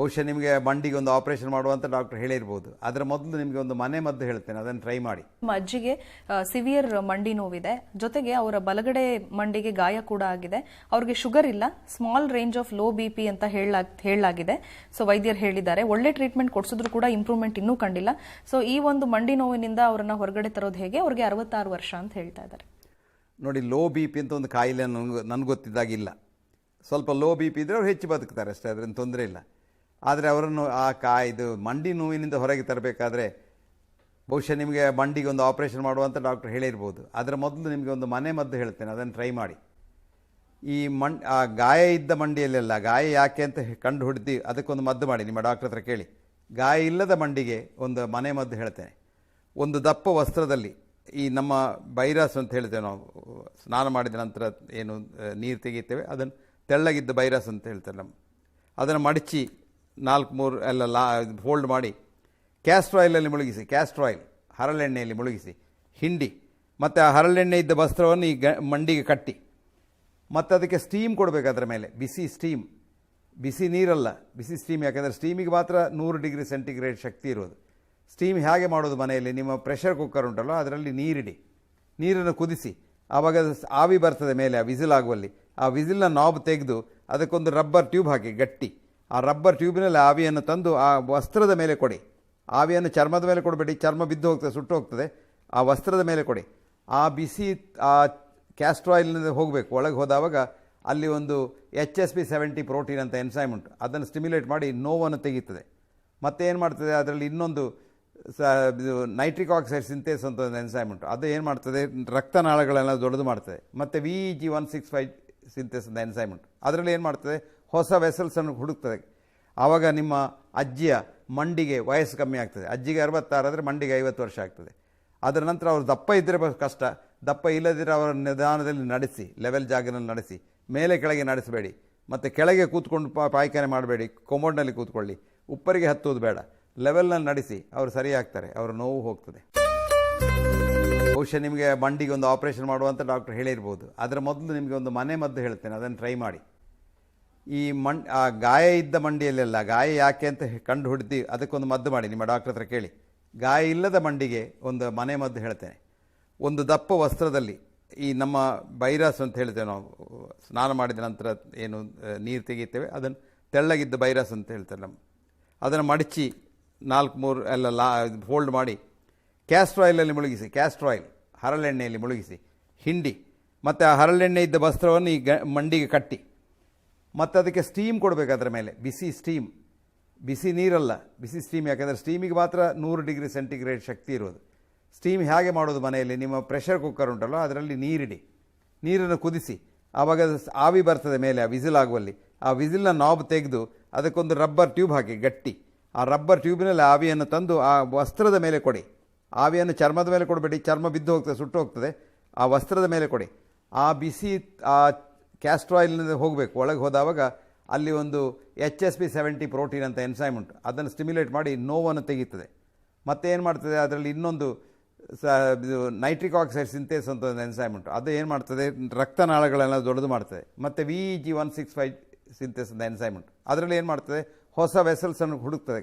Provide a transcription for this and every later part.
ಬಹುಶಃ ನಿಮಗೆ ಮಂಡಿಗೆ ಒಂದು ಆಪರೇಷನ್ ಮಾಡುವಂತ ಡಾಕ್ಟರ್ ಹೇಳಿರ್ಬೋದು. ಅದರ ಮೊದಲು ನಿಮಗೆ ಒಂದು ಮನೆ ಮದ್ದು ಹೇಳ್ತೇನೆ ಅದನ್ನು ಟ್ರೈ ಮಾಡಿ. ನಮ್ಮ ಅಜ್ಜಿಗೆ ಸಿವಿಯರ್ ಮಂಡಿ ನೋವಿದೆ. ಜೊತೆಗೆ ಅವರ ಬಲಗಡೆ ಮಂಡಿಗೆ ಗಾಯ ಕೂಡ ಆಗಿದೆ. ಅವ್ರಿಗೆ ಶುಗರ್ ಇಲ್ಲ small range of low B P ಅಂತ ಹೇಳಲಾಗ್- ಹೇಳಲಾಗಿದೆ. ಸೊ ವೈದ್ಯರು ಹೇಳಿದ್ದಾರೆ. ಒಳ್ಳೆ ಟ್ರೀಟ್ಮೆಂಟ್ ಕೊಡಿಸಿದ್ರು ಕೂಡ ಇಂಪ್ರೂವ್ಮೆಂಟ್ ಇನ್ನೂ ಕಂಡಿಲ್ಲ. ಸೊ ಈ ಒಂದು ಮಂಡಿ ನೋವಿನಿಂದ ಅವರನ್ನು ಹೊರಗಡೆ ತರೋದು ಹೇಗೆ? ಅವ್ರಿಗೆ ಅರವತ್ತಾರು ವರ್ಷ ಅಂತ ಹೇಳ್ತಾ ಇದ್ದಾರೆ. ನೋಡಿ ಲೋ ಬಿ ಪಿ ಅಂತ ಒಂದು ಕಾಯಿಲೆ ನನಗೆ ನನಗೆ ಗೊತ್ತಿದ್ದಾಗಿಲ್ಲ. ಸ್ವಲ್ಪ ಲೋ ಬಿ ಪಿ ಇದ್ದರೆ ಅವ್ರು ಹೆಚ್ಚು ಬದುಕ್ತಾರೆ ಅಷ್ಟೇ ಅದರಿಂದ ತೊಂದರೆ ಇಲ್ಲ. ಆದರೆ ಅವರನ್ನು ಆ ಕಾ ಇದು ಮಂಡಿ ನೋವಿನಿಂದ ಹೊರಗೆ ತರಬೇಕಾದ್ರೆ ಬಹುಶಃ ನಿಮಗೆ ಮಂಡಿಗೆ ಒಂದು ಆಪರೇಷನ್ ಮಾಡುವಂತ ಡಾಕ್ಟರ್ ಹೇಳಿರ್ಬೋದು. ಅದರ ಮೊದಲು ನಿಮಗೆ ಒಂದು ಮನೆ ಮದ್ದು ಹೇಳ್ತೇನೆ, ಅದನ್ನು ಟ್ರೈ ಮಾಡಿ. ಈ ಮಣ್, ಆ ಗಾಯ ಇದ್ದ ಮಂಡಿಯಲ್ಲೆಲ್ಲ, ಗಾಯ ಯಾಕೆ ಅಂತ ಕಂಡು ಹಿಡಿದು ಅದಕ್ಕೊಂದು ಮದ್ದು ಮಾಡಿ, ನಿಮ್ಮ ಡಾಕ್ಟರ್ ಹತ್ರ ಕೇಳಿ. ಗಾಯ ಇಲ್ಲದ ಮಂಡಿಗೆ ಒಂದು ಮನೆ ಮದ್ದು ಹೇಳ್ತೇನೆ. ಒಂದು ದಪ್ಪ ವಸ್ತ್ರದಲ್ಲಿ, ಈ ನಮ್ಮ ಬೈರಾಸ್ ಅಂತ ಹೇಳ್ತೇವೆ ನಾವು, ಸ್ನಾನ ಮಾಡಿದ ನಂತರ ಏನು ನೀರು ತೆಗಿತೇವೆ ಅದನ್ನು ತೆಳ್ಳಗಿದ್ದ ಬೈರಾಸ್ ಅಂತ ಹೇಳ್ತೇವೆ ನಮ್ಮ ಅದನ್ನು ಮಡಚಿ ನಾಲ್ಕು ಮೂರು ಎಲ್ಲ ಲಾ ಫೋಲ್ಡ್ ಮಾಡಿ. ಕ್ಯಾಸ್ಟ್ರ್ ಆಯಿಲಲ್ಲಿ ಮುಳುಗಿಸಿ ಕ್ಯಾಸ್ಟ್ರ್ ಆಯಿಲ್ ಹರಳೆಣ್ಣೆಯಲ್ಲಿ ಮುಳುಗಿಸಿ, ಹಿಂಡಿ. ಮತ್ತು ಆ ಹರಳೆಣ್ಣೆ ಇದ್ದ ವಸ್ತ್ರವನ್ನು ಈ ಗ, ಮಂಡಿಗೆ ಕಟ್ಟಿ. ಮತ್ತು ಅದಕ್ಕೆ ಸ್ಟೀಮ್ ಕೊಡಬೇಕು ಅದರ ಮೇಲೆ. ಬಿಸಿ ಸ್ಟೀಮ್ ಬಿಸಿ ನೀರಲ್ಲ. ಬಿಸಿ ಸ್ಟೀಮ್ ಯಾಕಂದರೆ ಸ್ಟೀಮಿಗೆ ಮಾತ್ರ ನೂರು ಡಿಗ್ರಿ ಸೆಂಟಿಗ್ರೇಡ್ ಶಕ್ತಿ ಇರೋದು. ಸ್ಟೀಮ್ ಹೇಗೆ ಮಾಡೋದು ಮನೆಯಲ್ಲಿ? ನಿಮ್ಮ ಪ್ರೆಷರ್ ಕುಕ್ಕರ್ ಉಂಟಲ್ಲ, ಅದರಲ್ಲಿ ನೀರಿಡಿ. ನೀರನ್ನು ಕುದಿಸಿ. ಆವಾಗ ಆವಿ ಬರ್ತದೆ ಮೇಲೆ ಆ ವಿಸಿಲ್ ಆಗುವಲ್ಲಿ. ಆ ವಿಸಿಲ್ನ ನಾಬ್ ತೆಗೆದು ಅದಕ್ಕೊಂದು ರಬ್ಬರ್ ಟ್ಯೂಬ್ ಹಾಕಿ, ಗಟ್ಟಿ. ಆ ರಬ್ಬರ್ ಟ್ಯೂಬಿನಲ್ಲಿ ಆವಿಯನ್ನು ತಂದು ಆ ವಸ್ತ್ರದ ಮೇಲೆ ಕೊಡಿ. ಆವಿಯನ್ನು ಚರ್ಮದ ಮೇಲೆ ಕೊಡಬೇಡಿ, ಚರ್ಮ ಬಿದ್ದು ಹೋಗ್ತದೆ, ಸುಟ್ಟು ಹೋಗ್ತದೆ. ಆ ವಸ್ತ್ರದ ಮೇಲೆ ಕೊಡಿ. ಆ ಬಿಸಿ, ಆ ಕ್ಯಾಸ್ಟ್ರ್ ಆಯಿಲ್ನಿಂದ ಹೋಗಬೇಕು. ಒಳಗೆ ಹೋದಾವಾಗ ಅಲ್ಲಿ ಒಂದು H S P seventy protein ಅಂತ ಎನ್ಸೈಮ್ ಉಂಟು. ಅದನ್ನು ಸ್ಟಿಮ್ಯುಲೇಟ್ ಮಾಡಿ ನೋವನ್ನು ತೆಗೀತದೆ. ಮತ್ತೆ ಏನು ಮಾಡ್ತದೆ? ಅದರಲ್ಲಿ ಇನ್ನೊಂದು ಸ, ಇದು ನೈಟ್ರಿಕ್ ಆಕ್ಸೈಡ್ ಸಿಂಥೇಸ್ ಅಂತ ಒಂದು ಎನ್ಸೈಮ್ ಅದು ಏನು ಮಾಡ್ತದೆ? ರಕ್ತನಾಳಗಳೆಲ್ಲ ದೊಡ್ಡದು ಮಾಡ್ತದೆ. ಮತ್ತು V G one six five synthase ಅಂತ ಎನ್ಸೈಮ್ ಉಂಟು. ಅದರಲ್ಲಿ ಏನು ಮಾಡ್ತದೆ? ಹೊಸ ವೆಸಲ್ಸನ್ನು ಹುಡುಕ್ತದೆ. ಆವಾಗ ನಿಮ್ಮ ಅಜ್ಜಿಯ ಮಂಡಿಗೆ ವಯಸ್ಸು ಕಮ್ಮಿ ಆಗ್ತದೆ. ಅಜ್ಜಿಗೆ ಅರವತ್ತಾರಾದರೆ ಮಂಡಿಗೆ ಐವತ್ತು ವರ್ಷ ಆಗ್ತದೆ. ಅದರ ನಂತರ ಅವರು ದಪ್ಪ ಇದ್ದರೆ ಕಷ್ಟ. ದಪ್ಪ ಇಲ್ಲದಿದ್ದರೆ ಅವರ ನಿಧಾನದಲ್ಲಿ ನಡೆಸಿ ಲೆವೆಲ್ ಜಾಗನಲ್ಲಿ ನಡೆಸಿ, ಮೇಲೆ ಕೆಳಗೆ ನಡೆಸಬೇಡಿ. ಮತ್ತು ಕೆಳಗೆ ಕೂತ್ಕೊಂಡು ಪಾಯ್ಕಾನೆ ಮಾಡಬೇಡಿ ಕೊಮೋಡ್ನಲ್ಲಿ ಕೂತ್ಕೊಳ್ಳಿ. ಉಪ್ಪರಿಗೆ ಹತ್ತುವುದು ಬೇಡ. ಲೆವೆಲ್ನಲ್ಲಿ ನಡೆಸಿ, ಅವರು ಸರಿಯಾಗ್ತಾರೆ ಅವರ ನೋವು ಹೋಗ್ತದೆ. ಬಹುಶಃ ನಿಮಗೆ ಮಂಡಿಗೆ ಒಂದು ಆಪರೇಷನ್ ಮಾಡುವಂಥ ಡಾಕ್ಟರ್ ಹೇಳಿರ್ಬೋದು. ಅದರ ಮೊದಲು ನಿಮಗೆ ಒಂದು ಮನೆ ಮದ್ದು ಹೇಳ್ತೇನೆ. ಅದನ್ನು ಟ್ರೈ ಮಾಡಿ. ಈ ಮಣ್, ಆ ಗಾಯ ಇದ್ದ ಮಂಡಿಯಲ್ಲೆಲ್ಲ, ಗಾಯ ಯಾಕೆ ಅಂತ ಕಂಡು ಹಿಡಿದು ಅದಕ್ಕೊಂದು ಮದ್ದು ಮಾಡಿ, ನಿಮ್ಮ ಡಾಕ್ಟರ್ ಹತ್ರ ಕೇಳಿ. ಗಾಯ ಇಲ್ಲದ ಮಂಡಿಗೆ ಒಂದು ಮನೆ ಮದ್ದು ಹೇಳ್ತೇನೆ. ಒಂದು ದಪ್ಪ ವಸ್ತ್ರದಲ್ಲಿ, ಈ ನಮ್ಮ ಬೈರಾಸ್ ಅಂತ ಹೇಳ್ತೇವೆ ನಾವು, ಸ್ನಾನ ಮಾಡಿದ ನಂತರ ಏನು ನೀರು ತೆಗಿತೇವೆ ಅದನ್ನು ತೆಳ್ಳಗಿದ್ದ ಬೈರಾಸ್ ಅಂತ ಹೇಳ್ತೇವೆ ನಮ್ಮ ಅದನ್ನು ಮಡಚಿ ನಾಲ್ಕು ಮೂರು, ಎಲ್ಲ ಲಾ, ಫೋಲ್ಡ್ ಮಾಡಿ, ಕ್ಯಾಸ್ಟ್ರ್ ಆಯಿಲಲ್ಲಿ ಮುಳುಗಿಸಿ ಕ್ಯಾಸ್ಟ್ರಾಯಿಲ್ ಹರಳೆಣ್ಣೆಯಲ್ಲಿ ಮುಳುಗಿಸಿ, ಹಿಂಡಿ, ಮತ್ತು ಆ ಹರಳೆಣ್ಣೆ ಇದ್ದ ವಸ್ತ್ರವನ್ನು ಈ ಗ, ಮಂಡಿಗೆ ಕಟ್ಟಿ. ಮತ್ತು ಅದಕ್ಕೆ ಸ್ಟೀಮ್ ಕೊಡಬೇಕು ಅದರ ಮೇಲೆ. ಬಿಸಿ ಸ್ಟೀಮ್ ಬಿಸಿ ನೀರಲ್ಲ. ಬಿಸಿ ಸ್ಟೀಮ್ ಯಾಕಂದರೆ ಸ್ಟೀಮಿಗೆ ಮಾತ್ರ ನೂರು ಡಿಗ್ರಿ ಸೆಂಟಿಗ್ರೇಡ್ ಶಕ್ತಿ ಇರೋದು. ಸ್ಟೀಮ್ ಹೇಗೆ ಮಾಡೋದು ಮನೆಯಲ್ಲಿ? ನಿಮ್ಮ ಪ್ರೆಷರ್ ಕುಕ್ಕರ್ ಉಂಟಲ್ಲ, ಅದರಲ್ಲಿ ನೀರಿಡಿ. ನೀರನ್ನು ಕುದಿಸಿ. ಆವಾಗ ಆವಿ ಬರ್ತದೆ ಮೇಲೆ, ಆ ವಿಸಿಲ್ ಆಗುವಲ್ಲಿ. ಆ ವಿಸಿಲ್ನ ನಾಬ್ ತೆಗೆದು ಅದಕ್ಕೊಂದು ರಬ್ಬರ್ ಟ್ಯೂಬ್ ಹಾಕಿ, ಗಟ್ಟಿ. ಆ ರಬ್ಬರ್ ಟ್ಯೂಬ್ನಲ್ಲಿ ಆವಿಯನ್ನು ತಂದು ಆ ವಸ್ತ್ರದ ಮೇಲೆ ಕೊಡಿ. ಆವಿಯನ್ನು ಚರ್ಮದ ಮೇಲೆ ಕೊಡಬೇಡಿ. ಚರ್ಮ ಬಿದ್ದು ಹೋಗ್ತದೆ, ಸುಟ್ಟು ಹೋಗ್ತದೆ. ಆ ವಸ್ತ್ರದ ಮೇಲೆ ಕೊಡಿ. ಆ ಬಿಸಿ, ಆ ಕ್ಯಾಸ್ಟ್ರ್ ಆಯಿಲ್ನಿಂದ ಹೋಗಬೇಕು. ಒಳಗೆ ಹೋದವಾಗ ಅಲ್ಲಿ ಒಂದು H S P seventy protein ಅಂತ ಎನ್ಸೈಮ್ ಉಂಟು. ಅದನ್ನು ಸ್ಟಿಮ್ಯುಲೇಟ್ ಮಾಡಿ ನೋವನ್ನು ತೆಗೀತದೆ. ಮತ್ತೆ ಏನು ಮಾಡ್ತದೆ? ಅದರಲ್ಲಿ ಇನ್ನೊಂದು ಸ, ಇದು ನೈಟ್ರಿಕ್ ಆಕ್ಸೈಡ್ ಸಿಂಥೇಸ್ ಅಂತ ಒಂದು ಎನ್ಸೈಮ್ ಉಂಟು. ಅದು ಏನು ಮಾಡ್ತದೆ? ರಕ್ತನಾಳಗಳೆಲ್ಲ ದೊಡ್ಡದು ಮಾಡ್ತದೆ. ಮತ್ತು V G one six five synthase ಅಂತ ಎನ್ಸೈಮ್ ಉಂಟು. ಅದರಲ್ಲಿ ಏನು ಮಾಡ್ತದೆ? ಹೊಸ ವೆಸಲ್ಸನ್ನು ಹುಡುಕ್ತದೆ.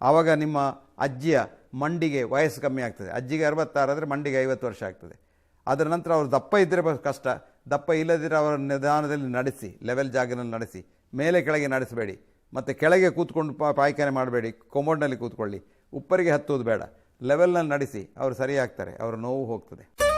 ಆವಾಗ ನಿಮ್ಮ ಅಜ್ಜಿಯ ಮಂಡಿಗೆ ವಯಸ್ಸು ಕಮ್ಮಿ ಆಗ್ತದೆ. ಅಜ್ಜಿಗೆ ಅರವತ್ತಾರು ಆದರೆ ಮಂಡಿಗೆ ಐವತ್ತು ವರ್ಷ ಆಗ್ತದೆ. ಅದರ ನಂತರ ಅವರು ದಪ್ಪ ಇದ್ದರೆ ಕಷ್ಟ. ದಪ್ಪ ಇಲ್ಲದಿರ ಅವರ ನಿಧಾನದಲ್ಲಿ ನಡೆಸಿ ಲೆವೆಲ್ ಜಾಗದಲ್ಲಿ ನಡೆಸಿ, ಮೇಲೆ ಕೆಳಗೆ ನಡೆಸಬೇಡಿ. ಮತ್ತು ಕೆಳಗೆ ಕೂತ್ಕೊಂಡು ಪ, ಪಾಯ್ಖಾನೆ ಮಾಡಬೇಡಿ ಕೊಮೋಡ್ನಲ್ಲಿ ಕೂತ್ಕೊಳ್ಳಿ. ಉಪ್ಪರಿಗೆ ಹತ್ತೋದು ಬೇಡ. ಲೆವೆಲ್ನಲ್ಲಿ ನಡೆಸಿ, ಅವರು ಸರಿಯಾಗ್ತಾರೆ, ಅವರ ನೋವು ಹೋಗ್ತದೆ.